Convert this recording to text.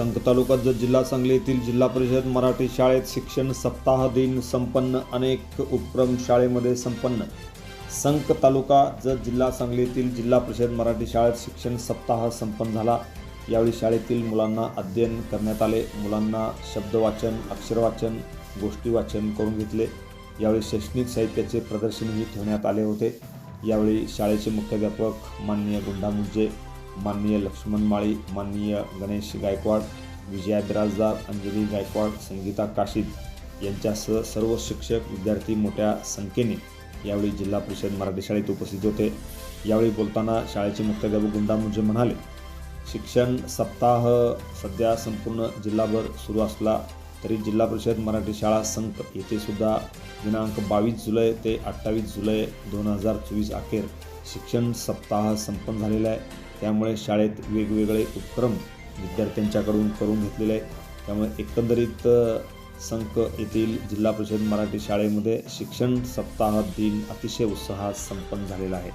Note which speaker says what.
Speaker 1: संक तालुका जत जिल्हा सांगली येथील जिल्हा परिषद मराठी शाळेत शिक्षण सप्ताह दिन संपन्न. अनेक उपक्रम शाळेमध्ये संपन्न. संक तालुका जत जिल्हा सांगली येथील जिल्हा परिषद मराठी शाळेत शिक्षण सप्ताह संपन्न झाला. यावेळी शाळेतील मुलांना अध्ययन करण्यात आले. मुलांना शब्दवाचन अक्षरवाचन गोष्टी वाचन करून घेतले. यावेळी शैक्षणिक साहित्याचे प्रदर्शनही ठेवण्यात आले होते. यावेळी शाळेचे मुख्याध्यापक माननीय गुंडा मुंजे माननीय लक्ष्मण माळी माननीय गणेश गायकवाड विजया बिराजदार अंजली गायकवाड संगीता काशीद यांच्यासह सर्व शिक्षक विद्यार्थी मोठ्या संख्येने यावेळी जिल्हा परिषद मराठी शाळेत उपस्थित होते. यावेळी बोलताना शाळेचे मुख्याध्यापक गुंडामुंजे म्हणाले शिक्षण सप्ताह सध्या संपूर्ण जिल्हाभर सुरू असला तरी जिल्हा परिषद मराठी शाळा संक येथे सुद्धा दिनांक बावीस जुलै ते अठ्ठावीस जुलै दोन हजार चोवीस अखेर शिक्षण सप्ताह संपन्न झालेला आहे. त्यामुळे शाळेत वेगवेगळे उपक्रम विद्यार्थ्यांच्याकडून करून घेतलेले आहेत. त्यामुळे एकंदरीत संक येथील जिल्हा परिषद मराठी शाळेमध्ये शिक्षण सप्ताह दिन अतिशय उत्साहात संपन्न झालेला आहे.